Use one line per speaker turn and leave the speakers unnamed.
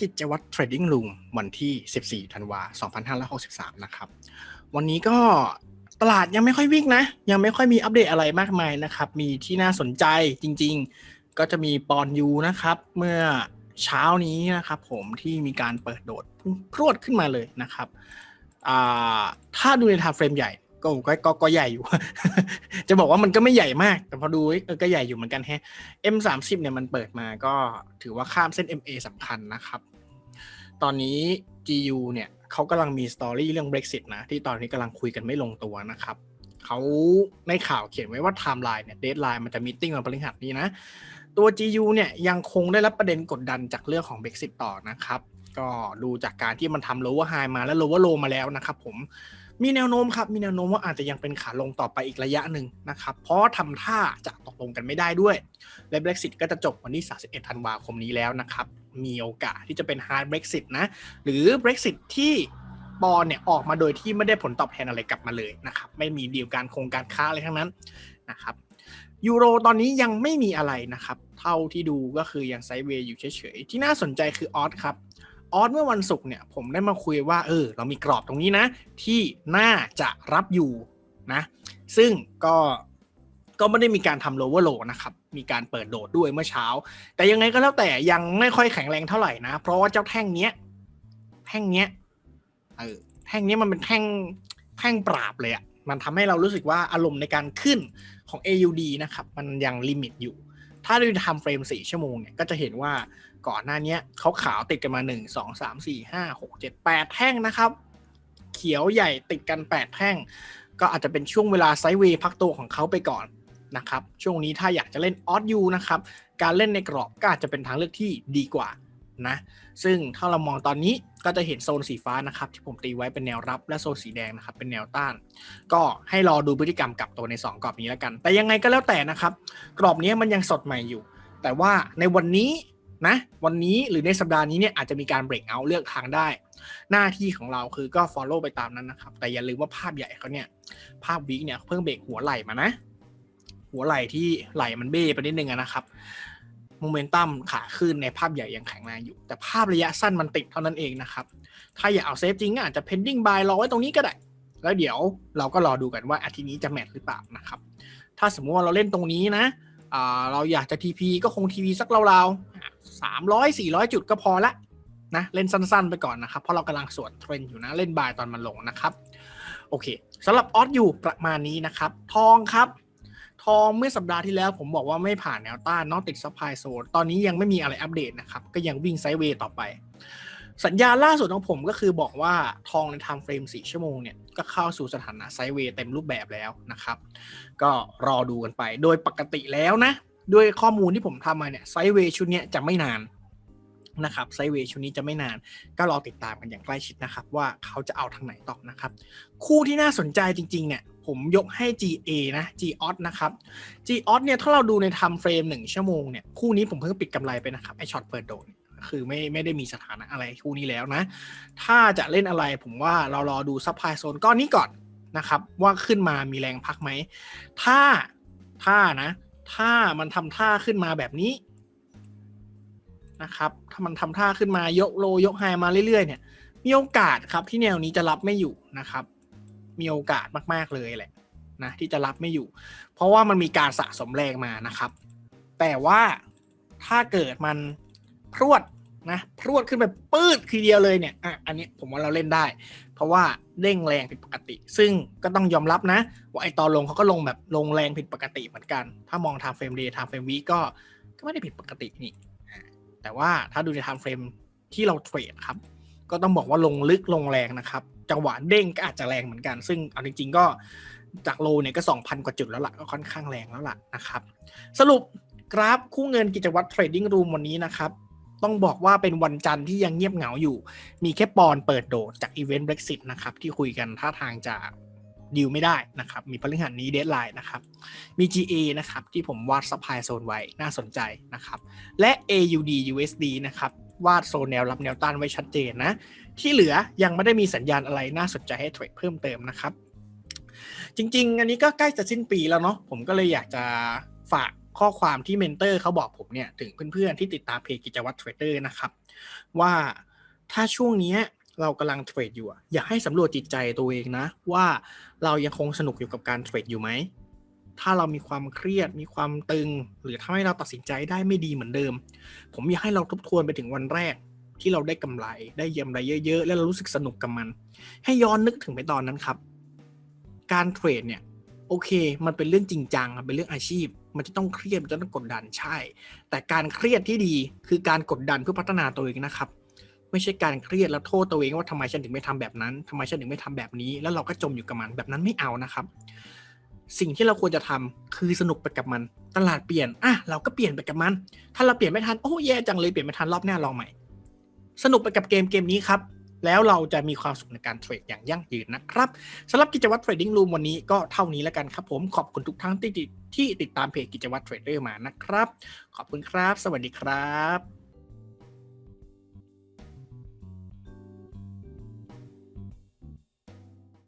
กิจวัตร Trading Room วันที่ 14 ธันวา2563 นะครับ วันนี้ก็ตลาดยังไม่ค่อยวิ่งนะ ยังไม่ค่อยมีอัปเดตอะไรมากมายนะครับ มีที่น่าสนใจจริง ๆ ก็จะมีปอนยูนะครับ เมื่อเช้านี้นะครับผมที่มีการเปิดโดดพรวดขึ้นมาเลยนะครับถ้าดูในทม์เฟรมใหญ่ก็ก็ก็ก็ใหญ่อยู่ จะบอกว่ามันก็ไม่ใหญ่มาก แต่พอดูก็ใหญ่อยู่เหมือนกันแฮะ M30 เนี่ยมันเปิดมาก็ถือว่าข้ามเส้น MA สำคัญนะครับ ตอนนี้ GU เนี่ยเขากำลังมีสตอรี่เรื่อง Brexit นะ ที่ตอนนี้กำลังคุยกันไม่ลงตัวนะครับเขาในข่าวเขียนไว้ว่าไทม์ไลน์เนี่ยเดทไลน์มันจะมีติ้งวันพฤหัสนี้นะ ตัว GU เนี่ยยังคงได้รับประเด็นกดดันจากเรื่องของ Brexit ต่อนะครับ ก็ดูจากการที่มันทำ lower high มาและ lower low มาแล้วนะครับผม มีแนวโน้มครับ มีแนวโน้มว่าอาจจะยังเป็นขาลงต่อไปอีกระยะหนึ่งนะครับ เพราะทำท่าจะตกลงกันไม่ได้ด้วย และ Brexit ก็จะจบวันที่ 31 ธันวาคมนี้แล้วนะครับ มีโอกาสที่จะเป็น hard Brexit นะ หรือ Brexit ที่ปอนเนี่ยออกมาโดยที่ไม่ได้ผลตอบแทนอะไรกลับมาเลยนะครับ ไม่มีดีลการโครงการค้าอะไรทั้งนั้นนะครับยูโรตอนนี้ยังไม่มีอะไรนะครับ เท่าที่ดูก็คือยังไซด์เวย์อยู่เฉยๆ ที่น่าสนใจคือออสครับ ออสเมื่อวันศุกร์เนี่ยผมได้มาคุยว่าเออเรามีกรอบตรงนี้นะ ที่น่าจะรับอยู่นะ ซึ่งก็ก็ไม่ได้มีการทำ lower low นะครับ มีการเปิดโดดด้วยเมื่อเช้า แต่ยังไงก็แล้วแต่ยังไม่ค่อยแข็งแรงเท่าไหร่นะ เพราะว่าเจ้าแท่งเนี้ย แท่งเนี้ยเออแท่งเนี้ยมันเป็นแท่งแท่งปราบเลยอะมันทำให้เรารู้สึกว่าอารมณ์ในการขึ้นของ AUD นะครับ มันยังลิมิตอยู่ ถ้าดูทำเฟรมสี่ชั่วโมงเนี่ยก็จะเห็นว่าก่อนหน้านี้เขาขาวติดกันมาหนึ่งสองสามสี่ห้าหกเจ็ดแปดแท่งนะครับ เขียวใหญ่ติดกันแปดแท่ง ก็อาจจะเป็นช่วงเวลาไซเวย์พักตัวของเขาไปก่อนนะครับ ช่วงนี้ถ้าอยากจะเล่นออสยูนะครับ การเล่นในกรอบก็อาจจะเป็นทางเลือกที่ดีกว่า นะ ซึ่งถ้าเรามองตอนนี้ก็จะเห็นโซนสีฟ้านะครับที่ผมตีไว้เป็นแนวรับ และโซนสีแดงนะครับเป็นแนวต้าน ก็ให้รอดูพฤติกรรมกลับตัวใน 2 กรอบนี้แล้วกัน แต่ยังไงก็แล้วแต่นะครับ กรอบนี้มันยังสดใหม่อยู่ แต่ว่าในวันนี้นะวันนี้หรือในสัปดาห์นี้เนี่ยอาจจะมีการเบรกเอาเลือกทางได้ หน้าที่ของเราคือก็ follow ไปตามนั้นนะครับ แต่อย่าลืมว่าภาพใหญ่เขาเนี่ย ภาพวิกเนี่ยเพิ่งเบรกหัวไหล่มานะ หัวไหล่ที่ไหล่มันเบ้ไปนิดนึงนะครับ โมเมนตัมขาขึ้นในภาพใหญ่ยังแข็งแรงอยู่ แต่ภาพระยะสั้นมันติดเท่านั้นเองนะครับ ถ้าอยากเอาเซฟจริงอาจจะ pending buy รอไว้ตรงนี้ก็ได้ แล้วเดี๋ยวเราก็รอดูกันว่าอาทิตย์นี้จะแมทหรือเปล่านะครับ ถ้าสมมติว่าเราเล่นตรงนี้นะเราอยากจะ TP ก็คง TP สักราวๆสามร้อยสี่ร้อยจุดก็พอละนะเล่นสั้นๆไปก่อนนะครับ เพราะเรากำลังสวนเทรนด์อยู่นะเล่นบายตอนมันลงนะครับ โอเคสำหรับออสอยู่ประมาณนี้นะครับ ทองครับ ทองเมื่อสัปดาห์ที่แล้วผมบอกว่าไม่ผ่านแนวต้านนอกติดซัพพลายโซนตอนนี้ยังไม่มีอะไรอัปเดตนะครับ ก็ยังวิ่งไซด์เวย์ต่อไป สัญญาล่าสุดของผมก็คือบอกว่าทองในไทม์เฟรม4ชั่วโมงเนี่ย ก็เข้าสู่สถานะไซด์เวย์เต็มรูปแบบแล้วนะครับ ก็รอดูกันไป โดยปกติแล้วนะ ด้วยข้อมูลที่ผมทำมาเนี่ยไซด์เวย์ชุดนี้จะไม่นาน นะครับไซเวชุดนี้จะไม่นานก็รอติดตามกันอย่างใกล้ชิดนะครับ ว่าเขาจะเอาทางไหนต่อนะครับ คู่ที่น่าสนใจจริง ๆ เนี่ย ผมยกให้ GA นะ G o t นะครับ G o t เนี่ยถ้าเราดูในทม์เฟรมหนึ่งชั่วโมงเนี่ยคู่นี้ผมเพิ่งปิดกำไรไปนะครับไอช็อตเปิดโดนคือไม่ไม่ได้มีสถานะอะไรคู่นี้แล้วนะ ถ้าจะเล่นอะไรผมว่าเรารอดูซัพพลายโซนก้อนนี้ก่อนนะครับว่าขึ้นมามีแรงพักไหม ถ้าถ้านะ ถ้ามันทำท่าขึ้นมาแบบนี้ นะครับ ถ้ามันทำท่าขึ้นมายกโลยกไฮมาเรื่อยๆ เนี่ย มีโอกาสครับที่แนวนี้จะรับไม่อยู่นะครับ มีโอกาสมากๆเลยแหละนะที่จะรับไม่อยู่ เพราะว่ามันมีการสะสมแรงมานะครับ แต่ว่าถ้าเกิดมันพรวดนะพรวดขึ้นไปปื้ดทีเดียวเลยเนี่ยอะอันนี้ผมว่าเราเล่นได้ เพราะว่าเร่งแรงผิดปกติ ซึ่งก็ต้องยอมรับนะ ว่าไอตอนลงเขาก็ลงแบบลงแรงผิดปกติเหมือนกัน ถ้ามองทางเฟรมเดย์ทางเฟรมวีก็ก็ไม่ได้ผิดปกตินี่ แต่ว่าถ้าดูในทางเฟรมที่เราเทรดครับ ก็ต้องบอกว่าลงลึกลงแรงนะครับ จังหวะเด้งก็อาจจะแรงเหมือนกัน ซึ่งเอาจริงๆก็จากโลเนี่ยก็ 2,000 กว่าจุดแล้วล่ะก็ค่อนข้างแรงแล้วล่ะนะครับ สรุปกราฟคู่เงินกิจวัตรเทรดดิ้งรูมวันนี้นะครับต้องบอกว่าเป็นวันจันทร์ที่ยังเงียบเหงาอยู่ มีแค่ปอนเปิดโดดจากอีเวนต์ Brexit นะครับ ที่คุยกันท่าทางจะ ดีลไม่ได้นะครับ มีพฤหัสนี้เดทไลน์นะครับ มี GA นะครับ ที่ผมวาดซัพพลายโซนไว้น่าสนใจนะครับ และ AUD USD นะครับ วาดโซนแนวรับแนวต้านไว้ชัดเจนนะ ที่เหลือยังไม่ได้มีสัญญาณอะไรน่าสนใจให้เทรดเพิ่มเติมนะครับ จริง ๆ อันนี้ก็ใกล้จะสิ้นปีแล้วเนาะผมก็เลยอยากจะฝากข้อความที่เมนเตอร์เขาบอกผมเนี่ยถึงเพื่อนๆที่ติดตามเพจกิจวัตรเทรดเดอร์นะครับ ว่าถ้าช่วงนี้ เรากำลังเทรดอยู่อยากให้สำรวจจิตใจตัวเองนะ ว่าเรายังคงสนุกอยู่กับการเทรดอยู่ไหมถ้าเรามีความเครียดมีความตึง หรือทำให้เราตัดสินใจได้ไม่ดีเหมือนเดิม ผมอยากให้เราทบทวนไปถึงวันแรก ที่เราได้กำไรได้เยี่ยมไรเยอะๆ แล้วเรารู้สึกสนุกกับมัน ให้ย้อนนึกถึงไปตอนนั้นครับ การเทรดเนี่ยโอเค มันเป็นเรื่องจริงจังมันเป็นเรื่องอาชีพ มันจะต้องเครียดมันจะต้องกดดันใช่ แต่การเครียดที่ดีคือการกดดันเพื่อพัฒนาตัวเองนะครับ ไม่ใช่การเครียดแล้วโทษตัวเองว่าทำไมฉันถึงไม่ทำแบบนั้นทำไมฉันถึงไม่ทำแบบนี้ แล้วเราก็จมอยู่กับมันแบบนั้นไม่เอานะครับ สิ่งที่เราควรจะทำคือสนุกไปกับมัน ตลาดเปลี่ยนอะเราก็เปลี่ยนไปกับมัน ถ้าเราเปลี่ยนไม่ทันโอ้แย่จังเลยเปลี่ยนไม่ทันรอบหน้าลองใหม่ สนุกไปกับเกมเกมนี้ครับแล้วเราจะมีความสุขในการเทรดอย่างยั่งยืนนะครับสำหรับกิจวัตรเทรดดิ้งรูมวันนี้ก็เท่านี้แล้วกันครับผมขอบคุณทุกท่านที่ติดที่ติดตามเพจกิจวัตรเทรดเดอร์มานะครับ ขอบคุณครับ สวัสดีครับ